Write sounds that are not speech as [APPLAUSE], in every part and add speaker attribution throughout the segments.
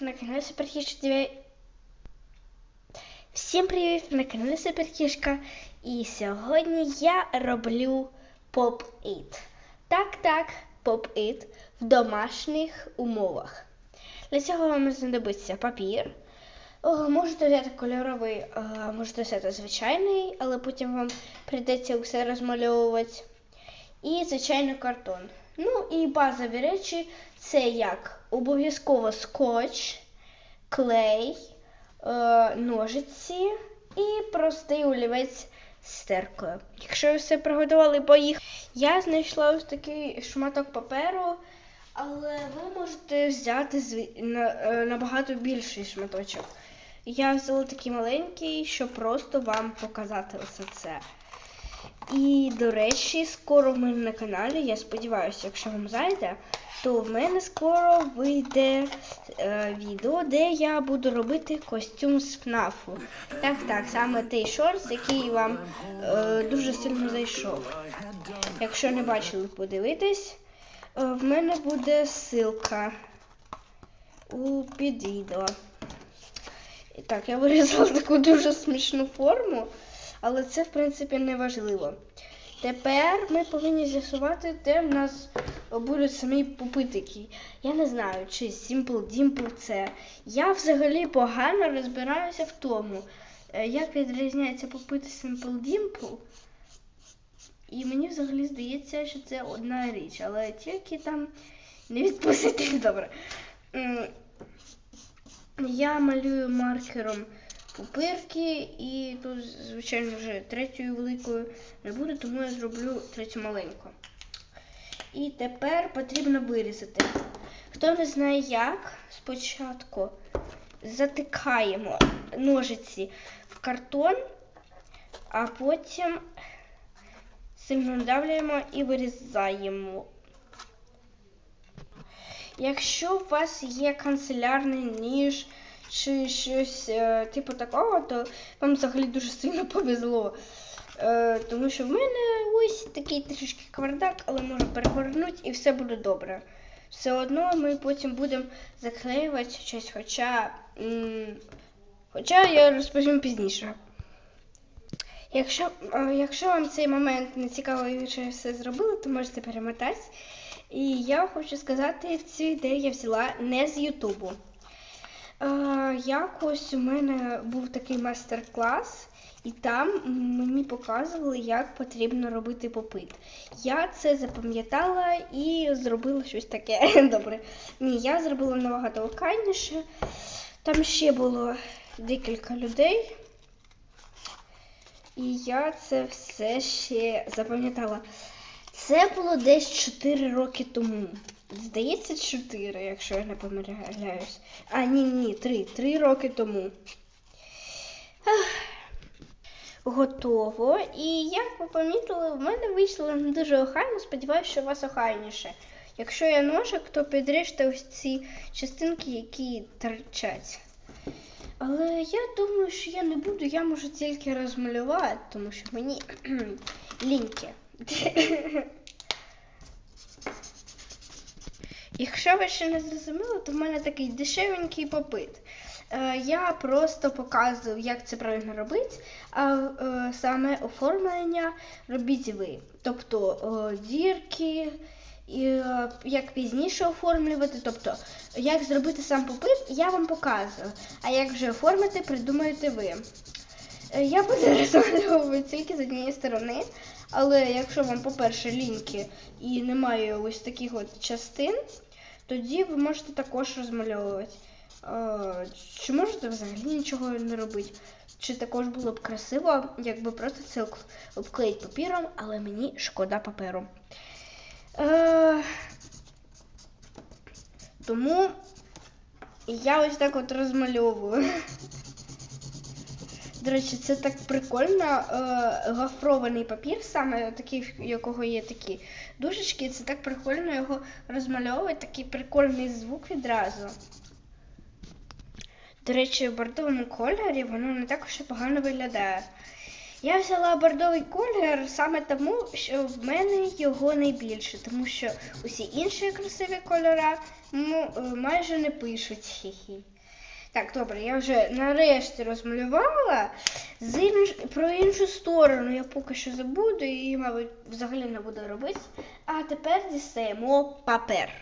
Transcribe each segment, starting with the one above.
Speaker 1: на каналі Суперхішка 9. Всім привіт! На каналі Суперхішка. І сьогодні я роблю поп-іт. Так, так, поп-іт в домашніх умовах. Для цього вам знадобиться папір. Можете взяти кольоровий, можете взяти звичайний, але потім вам прийдеться все розмальовувати. І, звичайно, картон. Ну і базові речі це як обов'язково скотч, клей, е, ножиці і простий олівець з стеркою. Якщо ви все приготували, поїхали. Я знайшла ось такий шматок паперу, але ви можете взяти е, набагато більший шматочок. Я взяла такий маленький, щоб просто вам показати оце це. І, до речі, скоро в мене на каналі, я сподіваюся, якщо вам зайде, то в мене скоро вийде е, відео, де я буду робити костюм з ФНАФу. Так, так, саме той шорт, який вам е, дуже сильно зайшов. Якщо не бачили, подивитись, е, в мене буде ссылка у під відео. Так, я вирізала таку дуже смішну форму, але це, в принципі, не важливо. Тепер ми повинні з'ясувати, де в нас будуть самі пупитики. Я не знаю, чи Simple Dimple це. Я взагалі погано розбираюся в тому, е, як відрізняється попити Simple Dimple. І мені взагалі здається, що це одна річ, але тільки там не відпустити [LAUGHS] добре. Я малюю маркером пупирки і тут, звичайно, вже третьою великою не буде, тому я зроблю третю маленьку. І тепер потрібно вирізати. Хто не знає як, спочатку затикаємо ножиці в картон, а потім сильно надавлюємо і вирізаємо. Якщо у вас є канцелярний ніж чи щось е, типу такого, то вам взагалі дуже сильно повезло. Е, тому що в мене ось такий трішки квардак, але можу перегорнути і все буде добре. Все одно ми потім будемо заклеювати щось, хоча, м, хоча я розповім пізніше. Якщо, е, якщо вам цей момент не цікаво, і ви все зробили, то можете перемотати. І я хочу сказати, цю ідею я взяла не з Ютубу. Е, якось у мене був такий майстер-клас, і там мені показували, як потрібно робити попит. Я це запам'ятала і зробила щось таке [LAUGHS] добре. Ні, я зробила набагато локальніше. Там ще було декілька людей. І я це все ще запам'ятала. Це було десь 4 роки тому. Здається, 4, якщо я не помиляюсь. А, ні, ні, 3. 3 роки тому. Ах. Готово. І як ви помітили, в мене вийшло не дуже охайно. Сподіваюся, що у вас охайніше. Якщо є ножик, то підріжте ось ці частинки, які торчать. Але я думаю, що я не буду, я можу тільки розмалювати, тому що мені [CLEARS THROAT] ліньки. Якщо ви ще не зрозуміли, то в мене такий дешевенький попит. Е, Я просто показую, як це правильно робити, а е, саме оформлення робіть ви. Тобто е, дірки, як пізніше оформлювати, тобто як зробити сам попит, я вам показую. А як вже оформити, придумаєте ви. Я буду [LAUGHS] розмальовувати тільки з однієї сторони, але якщо вам, по-перше, ліньки і немає ось таких от частин, тоді ви можете також розмальовувати. Е, Чи можете взагалі нічого не робити? Чи також було б красиво, якби просто це обклеїти папіром, але мені шкода паперу. Е, Тому я ось так от розмальовую. До речі, це так прикольно. Е, гофрований папір, саме такий, якого є такі дужечки, це так прикольно його розмальовувати, такий прикольний звук відразу. До речі, в бордовому кольорі воно не так і погано виглядає. Я взяла бордовий колір саме тому, що в мене його найбільше, тому що усі інші красиві кольори ну, майже не пишуть. Хі-хі. Так, добре, я вже нарешті розмалювала. З інш... Про іншу сторону я поки що забуду і, мабуть, взагалі не буду робити. А тепер дістаємо папер.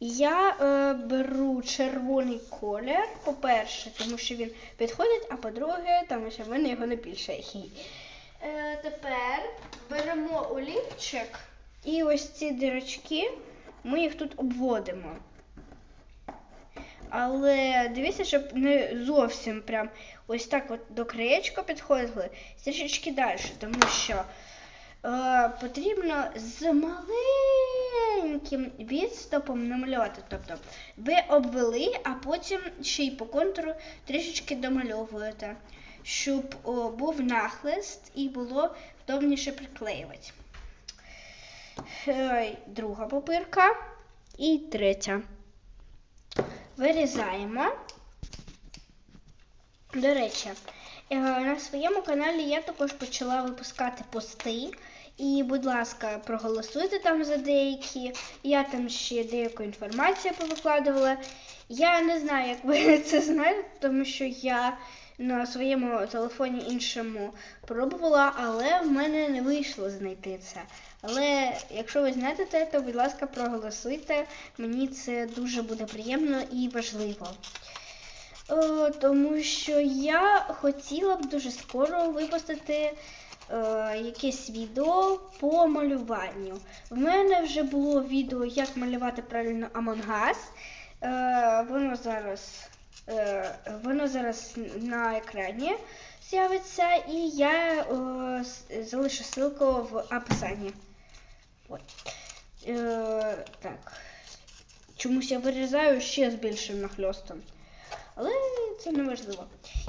Speaker 1: Я е, беру червоний колір, по-перше, тому що він підходить, а по-друге, тому що в мене його не більше. Е, тепер беремо олівчик і ось ці дірочки, ми їх тут обводимо. Але дивіться, щоб не зовсім прям ось так от до краєчка підходили, трішечки далі, тому що е, потрібно з маленьким відступом намалювати. Тобто ви обвели, а потім ще й по контуру трішечки домальовуєте, щоб о, був нахлист і було вдобніше приклеювати. Е, друга папирка і третя. Вирізаємо. До речі, е, на своєму каналі я також почала випускати пости. І, будь ласка, проголосуйте там за деякі. Я там ще деяку інформацію повикладувала. Я не знаю, як ви [LAUGHS] це знаєте, тому що я на своєму телефоні іншому пробувала, але в мене не вийшло знайти це. Але якщо ви знаєте це, то, будь ласка, проголосуйте. Мені це дуже буде приємно і важливо. Е, тому що я хотіла б дуже скоро випустити е, якесь відео по малюванню. В мене вже було відео, як малювати правильно Among Us. Е, воно зараз воно зараз на екрані з'явиться, і я е, залишу ссылку в описанні. От. Е, так. Чомусь я вирізаю ще з більшим нахльостом. Але це не важливо.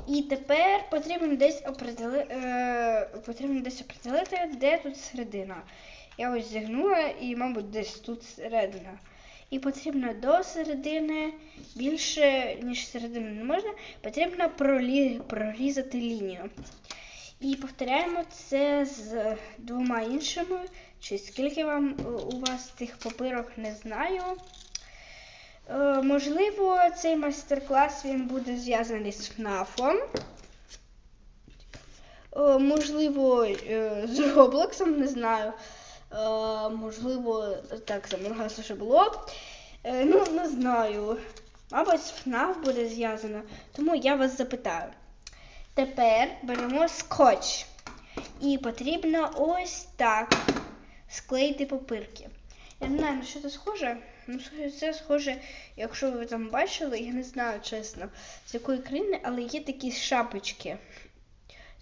Speaker 1: І тепер потрібно десь оприділи, е, потрібно десь оприділити, де тут середина. Я ось зігнула і, мабуть, десь тут середина. І потрібно до середини більше, ніж середини не можна, потрібно прорізати лінію. І повторяємо це з двома іншими. Чи скільки вам е, у вас тих папирок, не знаю. Е, можливо, цей майстер-клас він буде зв'язаний з ФНАФом. Е, можливо, е, з Роблоксом, не знаю. Е, можливо, так, за Мангасу ще було. Е, ну, не знаю. Мабуть, ФНАФ буде зв'язано. Тому я вас запитаю. Тепер беремо скотч. І потрібно ось так склеїти папирки. Я не знаю, на що це схоже. Ну, це схоже, якщо ви там бачили, я не знаю чесно, з якої країни, але є такі шапочки.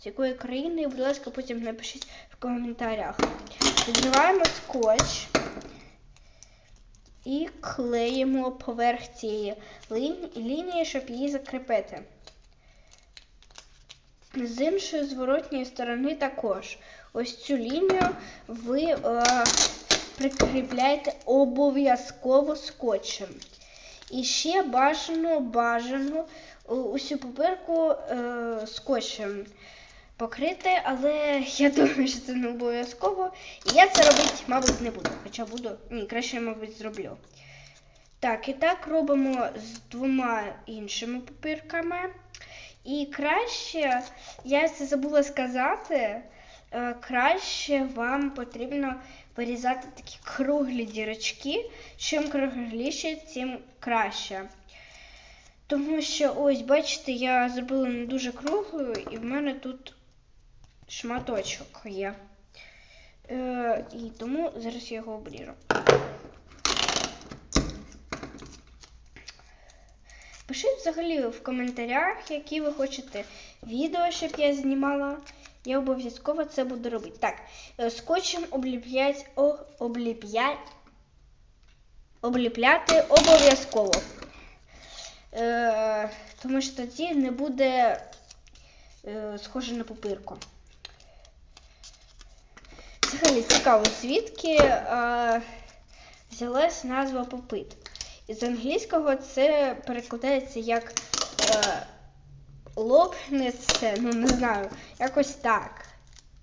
Speaker 1: З якої країни, будь ласка, потім напишіть в коментарях. Відриваємо скотч і клеїмо поверх цієї лінії, щоб її закріпити. З іншої зворотньої сторони також. Ось цю лінію ви е, прикріпляєте обов'язково скотчем. І ще бажано, бажано е, усю папірку е, скотчем покрити, але я думаю, що це не обов'язково. І я це робити, мабуть, не буду. Хоча буду, ні, краще, мабуть, зроблю. Так, і так робимо з двома іншими папірками. І краще, я це забула сказати, е, краще вам потрібно вирізати такі круглі дірочки. Чим кругліше, тим краще. Тому що, ось, бачите, я зробила не дуже круглою, і в мене тут шматочок є. Е, і тому зараз я його обріжу. Пишіть взагалі в коментарях, які ви хочете відео, щоб я знімала. Я обов'язково це буду робити. Так, е, скотчем обліплять, о, обліплять, обліпляти обов'язково. Е, тому що тоді не буде е, схоже на папирку. Взагалі цікаво, звідки е, взялась назва попит. Із англійського це перекладається як е, лопнеться, ну не знаю, якось так.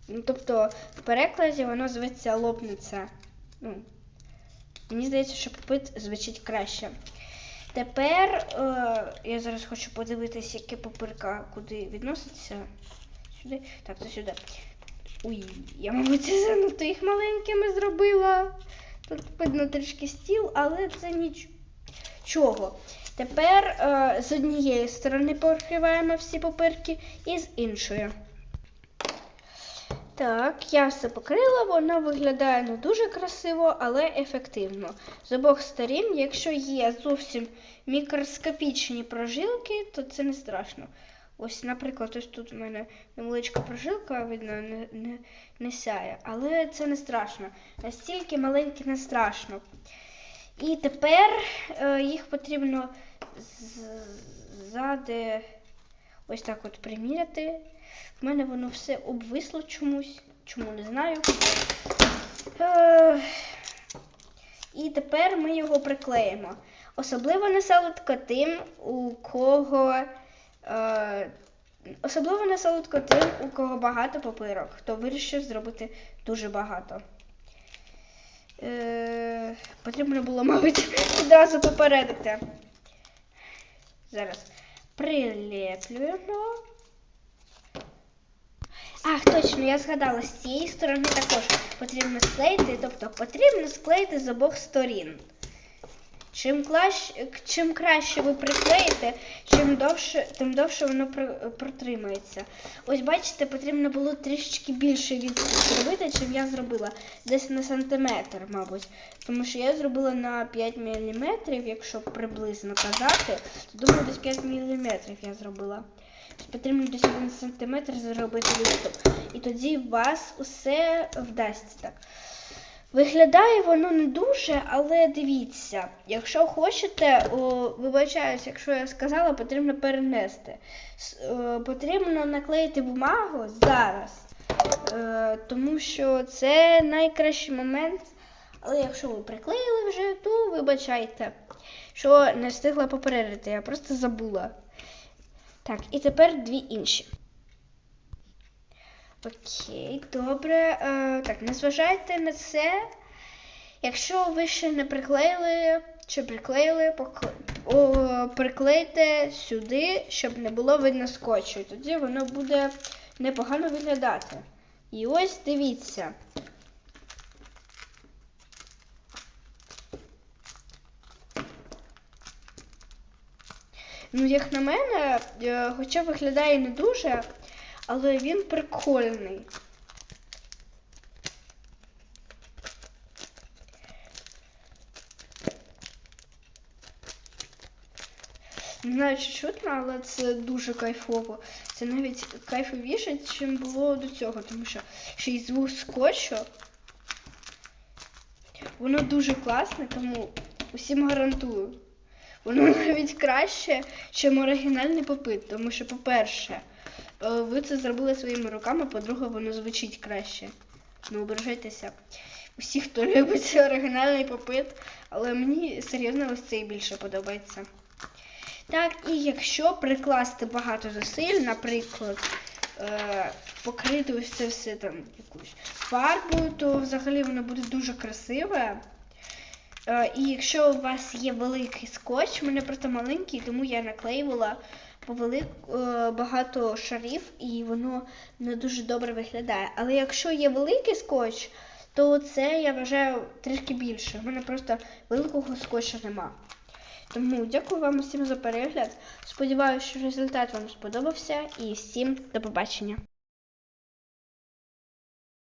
Speaker 1: Ну, тобто в перекладі воно зветься лопнеться. Ну, мені здається, що попит звучить краще. Тепер е, я зараз хочу подивитися, яке папирка куди відноситься. Сюди. Так, це сюди. Ой, я, мабуть, занадто їх маленькими зробила. Тут видно трішки стіл, але це нічого. Тепер е, з однієї сторони покриваємо всі папирки і з іншої. Так, я все покрила, воно виглядає не дуже красиво, але ефективно. З обох сторін, якщо є зовсім мікроскопічні прожилки, то це не страшно. Ось, наприклад, ось тут у мене невеличка прожилка, видно, не, не, не сяє, але це не страшно. Настільки маленьке не страшно. І тепер е, їх потрібно ззади ось так от приміряти. В мене воно все обвисло чомусь, чому не знаю. Е, і тепер ми його приклеїмо. Особливо не солодко тим, у кого. Особливо не солодко тим, у кого багато папирок, хто вирішив зробити дуже багато. Е, потрібно було, мабуть, відразу попередити. Зараз прилеплюємо. Ах, точно, я згадала, з цієї сторони також потрібно склеїти, тобто потрібно склеїти з обох сторін. Чим, клащ, чим краще ви приклеїте, чим довше, тим довше воно пр- протримається. Ось бачите, потрібно було трішечки більше відступ зробити, чим я зробила. Десь на сантиметр, мабуть. Тому що я зробила на 5 мм, якщо приблизно казати, то думаю, десь 5 мм я зробила. Потрібно десь 1 сантиметр зробити відступ. І тоді у вас усе вдасться так. Виглядає воно не дуже, але дивіться, якщо хочете, о, вибачаюсь, якщо я сказала, потрібно перенести. С- е, Потрібно наклеїти бумагу зараз, е, тому що це найкращий момент. Але якщо ви приклеїли вже, то вибачайте, що не встигла попередити, я просто забула. Так, і тепер дві інші. Окей, добре. Е, так, не зважайте на це. Якщо ви ще не приклеїли чи приклеїли, приклейте сюди, щоб не було видно скотчу. Тоді воно буде непогано виглядати. І ось дивіться. Ну, як на мене, е, хоча виглядає не дуже, але він прикольний. Не знаю, чи чутно, але це дуже кайфово. Це навіть кайфовіше, чим було до цього, тому що ще й звук скотчу. Воно дуже класне, тому усім гарантую. Воно [LAUGHS] навіть краще, ніж оригінальний попит, тому що, по-перше, ви це зробили своїми руками, по-друге, воно звучить краще. Не ображайтеся. Усі, хто любить [LAUGHS] оригінальний попит, але мені серйозно ось цей більше подобається. Так, і якщо прикласти багато зусиль, наприклад, е, покрити ось це все там якоюсь фарбою, то взагалі воно буде дуже красиве. Е, і якщо у вас є великий скотч, у мене просто маленький, тому я наклеювала велик, е, багато шарів і воно не дуже добре виглядає. Але якщо є великий скотч, то це я вважаю трішки більше. У мене просто великого скотча нема. Тому дякую вам усім за перегляд. Сподіваюся, що результат вам сподобався і всім до побачення.